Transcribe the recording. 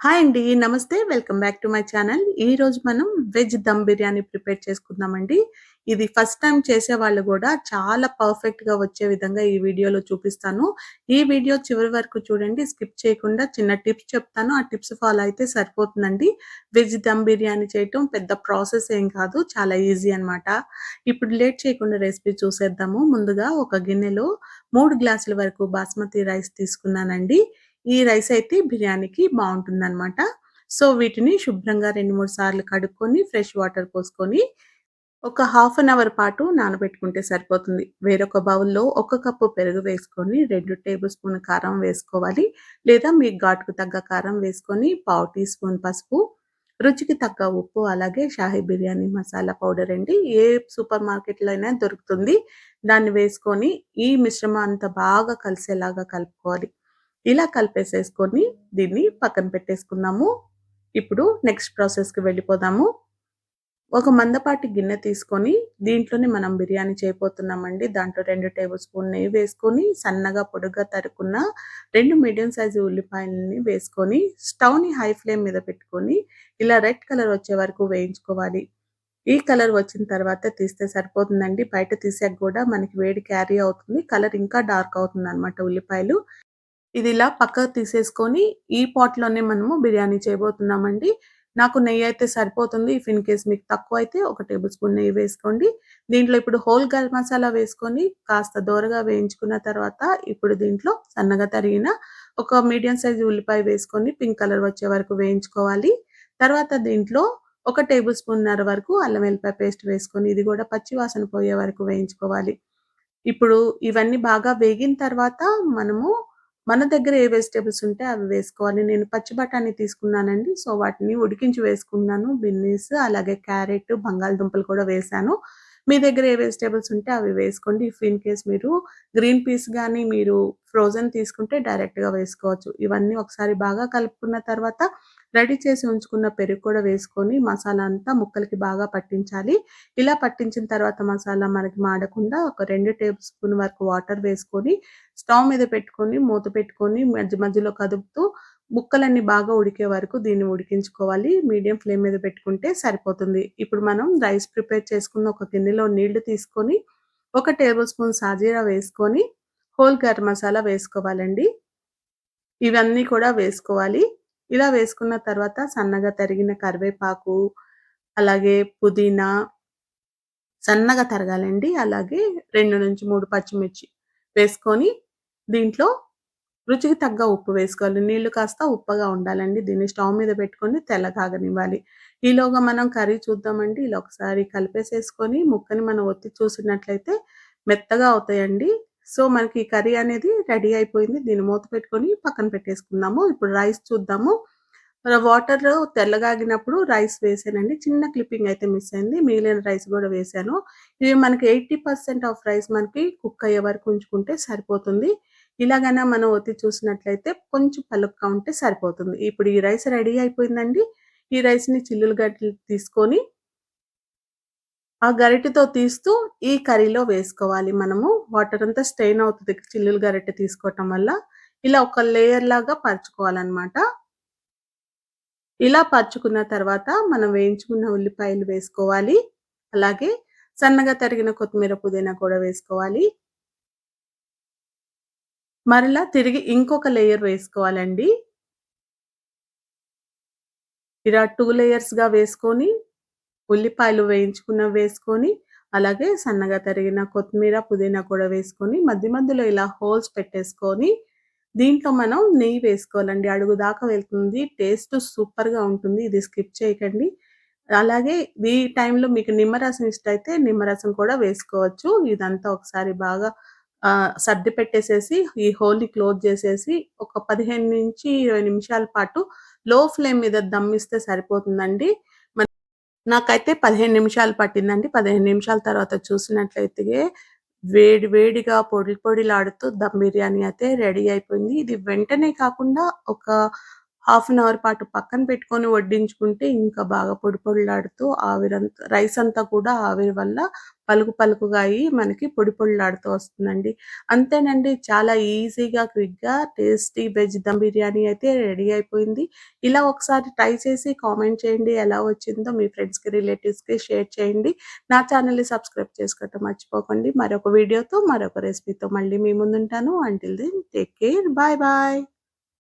Hi అండి. నమస్తే. Welcome back to my channel. రోజు మనం వెజ్ దమ్ బిర్యానీ ప్రిపేర్ చేసుకుందామండి. ఇది ఫస్ట్ టైం చేసే వాళ్ళు కూడా చాలా పర్ఫెక్ట్గా వచ్చే విధంగా ఈ వీడియోలో చూపిస్తాను. ఈ వీడియో చివరి వరకు చూడండి. స్కిప్ చేయకుండా చిన్న టిప్స్ చెప్తాను. ఆ టిప్స్ ఫాలో అయితే సరిపోతుందండి. వెజ్ దమ్ బిర్యానీ చేయటం పెద్ద ప్రాసెస్ ఏం కాదు. చాలా ఈజీ అన్నమాట. ఇప్పుడు లేట్ చేయకుండా రెసిపీ చూసేద్దాము. ముందుగా ఒక గిన్నెలో మూడు గ్లాసుల వరకు బాస్మతి రైస్ తీసుకున్నానండి. ఈ రైస్ అయితే బిర్యానీకి బావుంటుందనమాట. సో, వీటిని శుభ్రంగా 2, 3 సార్లు కడుక్కొని, ఫ్రెష్ వాటర్ పోసుకొని, ఒక హాఫ్ అన్ అవర్ పాటు నానబెట్టుకుంటే సరిపోతుంది. వేరొక బౌల్‌లో ఒక కప్పు పెరుగు వేసుకొని, రెండు టేబుల్ స్పూన్ కారం వేసుకోవాలి. లేదా మీ ఘాటుకు తగ్గ కారం వేసుకొని, పావు టీ స్పూన్ పసుపు, రుచికి తగ్గ ఉప్పు, అలాగే షాహీ బిర్యానీ మసాలా పౌడర్ అండి. ఏ సూపర్ మార్కెట్‌లో అయినా దొరుకుతుంది. దాన్ని వేసుకొని, ఈ మిశ్రమం అంతా బాగా కలిసేలాగా కలుపుకోవాలి. ఇలా కలిపేసేసుకొని దీన్ని పక్కన పెట్టేసుకుందాము. ఇప్పుడు నెక్స్ట్ ప్రాసెస్‌కి వెళ్ళిపోదాము. ఒక మందపాటి గిన్నె తీసుకొని దీంట్లోనే మనం బిర్యానీ చేయబోతున్నామండి. దాంట్లో రెండు టేబుల్ స్పూన్ నెయ్యి వేసుకొని, సన్నగా పొడుగ్గా తరుకున్న రెండు మీడియం సైజు ఉల్లిపాయలని వేసుకొని, స్టవ్‌ని హై ఫ్లేమ్ మీద పెట్టుకొని, ఇలా రెడ్ కలర్ వచ్చే వరకు వేయించుకోవాలి. ఈ కలర్ వచ్చిన తర్వాత తీస్తే సరిపోతుందండి. బయట తీసాక కూడా మనకి వేడి క్యారీ అవుతుంది. కలర్ ఇంకా డార్క్ అవుతుంది అనమాట ఉల్లిపాయలు. ఇది ఇలా పక్కకు తీసేసుకొని, ఈ పాట్‌లోనే మనము బిర్యానీ చేయబోతున్నామండి. నాకు నెయ్యి అయితే సరిపోతుంది. ఇఫ్ ఇన్ కేస్ మీకు తక్కువ అయితే ఒక టేబుల్ స్పూన్ నెయ్యి వేసుకోండి. దీంట్లో ఇప్పుడు హోల్ గరం మసాలా వేసుకొని, కాస్త దోరగా వేయించుకున్న తర్వాత, ఇప్పుడు దీంట్లో సన్నగా తరిగిన ఒక మీడియం సైజు ఉల్లిపాయ వేసుకొని, పింక్ కలర్ వచ్చే వరకు వేయించుకోవాలి. తర్వాత దీంట్లో ఒక టేబుల్ స్పూన్నర వరకు అల్లం వెల్లిపాయ పేస్ట్ వేసుకొని, ఇది కూడా పచ్చి వాసన పోయే వరకు వేయించుకోవాలి. ఇప్పుడు ఇవన్నీ బాగా వేగిన తర్వాత మనము మన దగ్గర ఏ వెజిటేబుల్స్ ఉంటే అవి వేసుకోవాలి. నేను పచ్చి బఠానీ తీసుకున్నానండి. సో, వాటిని ఉడికించి వేసుకున్నాను. బిన్నీస్ అలాగే క్యారెట్, బంగాళదుంపలు కూడా వేశాను. మీ దగ్గర ఏ వెజిటేబుల్స్ ఉంటే అవి వేసుకోండి. ఇఫ్ ఇన్ కేస్ మీరు గ్రీన్ పీస్ కానీ మీరు ఫ్రోజన్ తీసుకుంటే డైరెక్ట్‌గా వేసుకోవచ్చు. ఇవన్నీ ఒకసారి బాగా కలుపుకున్న తర్వాత, రెడీ చేసి ఉంచుకున్న పెరుగు కూడా వేసుకొని, మసాలా అంతా ముక్కలకి బాగా పట్టించాలి. ఇలా పట్టించిన తర్వాత మసాలా మనకి మాడకుండా ఒక రెండు టేబుల్ స్పూన్ వరకు వాటర్ వేసుకొని, స్టవ్ మీద పెట్టుకొని, మూత పెట్టుకొని, మధ్య మధ్యలో కదుపుతూ, ముక్కలన్నీ బాగా ఉడికే వరకు దీన్ని ఉడికించుకోవాలి. మీడియం ఫ్లేమ్ మీద పెట్టుకుంటే సరిపోతుంది. ఇప్పుడు మనం రైస్ ప్రిపేర్ చేసుకున్న ఒక గిన్నెలో నీళ్ళు తీసుకొని, ఒక టేబుల్ స్పూన్ సాజీరా వేసుకొని, హోల్ గరం మసాలా వేసుకోవాలండి. ఇవన్నీ కూడా వేసుకోవాలి. ఇలా వేసుకున్న తర్వాత సన్నగా తరిగిన కరివేపాకు, అలాగే పుదీనా సన్నగా తరగాలండి. అలాగే 2-3 పచ్చిమిర్చి వేసుకొని, దీంట్లో రుచికి తగ్గ ఉప్పు వేసుకోవాలి. నీళ్ళు కాస్త ఉప్పగా ఉండాలండి. దీన్ని స్టవ్ మీద పెట్టుకొని తెల్లగాగనివ్వాలి. ఈలోగా మనం కర్రీ చూద్దామండి. ఇలా ఒకసారి కలిపేసేసుకొని, ముక్కని మనం ఒత్తి చూసినట్లయితే మెత్తగా అవుతాయండి. సో, మనకి కర్రీ అనేది రెడీ అయిపోయింది. దీన్ని మూత పెట్టుకొని పక్కన పెట్టేసుకుందాము. ఇప్పుడు రైస్ చూద్దాము. వాటర్ తెల్లగాగినప్పుడు రైస్ వేసానండి. చిన్న క్లిప్పింగ్ అయితే మిస్ అయింది. మిగిలిన రైస్ కూడా వేసాను ఇవి మనకి 80% ఆఫ్ రైస్ మనకి కుక్ అయ్యే వరకు ఉంచుకుంటే సరిపోతుంది. ఇలాగైనా మనం ఒత్తి చూసినట్లయితే కొంచెం పలుగ్గా ఉంటే సరిపోతుంది. ఇప్పుడు ఈ రైస్ రెడీ అయిపోయిందండి. ఈ రైస్‌ని చిల్లులు గడ్డలు తీసుకొని ఆ గరిటెతో తీస్తూ ఈ కర్రీలో వేసుకోవాలి మనము. వాటర్ అంతా స్ట్రెయిన్ అవుతుంది చిల్లులు గరిటె తీసుకోవటం వల్ల. ఇలా ఒక లేయర్ లాగా పరుచుకోవాలన్నమాట ఇలా పరుచుకున్న తర్వాత మనం వేయించుకున్న ఉల్లిపాయలు వేసుకోవాలి. అలాగే సన్నగా తరిగిన కొత్తిమీర, పుదీనా కూడా వేసుకోవాలి. మరలా తిరిగి ఇంకొక లేయర్ వేసుకోవాలండి. ఇలా టూ లేయర్స్‌గా వేసుకొని, ఉల్లిపాయలు వేయించుకున్నవి వేసుకొని, అలాగే సన్నగా తరిగిన కొత్తిమీర, పుదీనా కూడా వేసుకొని, మధ్య మధ్యలో ఇలా హోల్స్ పెట్టేసుకొని, దీంట్లో మనం నెయ్యి వేసుకోవాలండి. అడుగు దాకా వెళ్తుంది. టేస్ట్ సూపర్‌గా ఉంటుంది. ఇది స్కిప్ చేయకండి. అలాగే ఈ టైంలో మీకు నిమ్మరసం ఇష్టమైతే నిమ్మరసం కూడా వేసుకోవచ్చు. ఇదంతా ఒకసారి బాగా సర్ది పెట్టేసేసి, ఈ హోల్‌ని క్లోజ్ చేసేసి, ఒక 15-20 నిమిషాల పాటు లో ఫ్లేమ్ మీద దమ్ ఇస్తే సరిపోతుందండి. నాకైతే 15 నిమిషాలు పట్టిందండి. 15 నిమిషాల తర్వాత చూసినట్లయితే వేడి వేడిగా పొడి పొడిలాడుతూ దమ్ బిర్యానీ అయితే రెడీ అయిపోయింది. ఇది వెంటనే కాకుండా ఒక హాఫ్ అన్ అవర్ పాటు పక్కన పెట్టుకొని వడ్డించుకుంటే ఇంకా బాగా పొడి పొడిలాడుతూ ఆవిరంతా రైస్ అంతా కూడా ఆవిరి వల్ల పలుకు పలుకుగా అయ్యి మనకి పొడి పొడిలాడుతూ వస్తుందండి. అంతేనండి చాలా ఈజీగా క్విక్గా టేస్టీ వెజ్ దమ్ బిర్యానీ అయితే రెడీ అయిపోయింది. ఇలా ఒకసారి ట్రై చేసి కామెంట్ చేయండి ఎలా వచ్చిందో మీ ఫ్రెండ్స్కి రిలేటివ్స్కి షేర్ చేయండి. నా ఛానల్ని సబ్స్క్రైబ్ చేసుకోవటం మర్చిపోకండి. మరొక వీడియోతో మరొక రెసిపీతో మళ్ళీ మీ ముందుంటాను. Until then take care bye bye.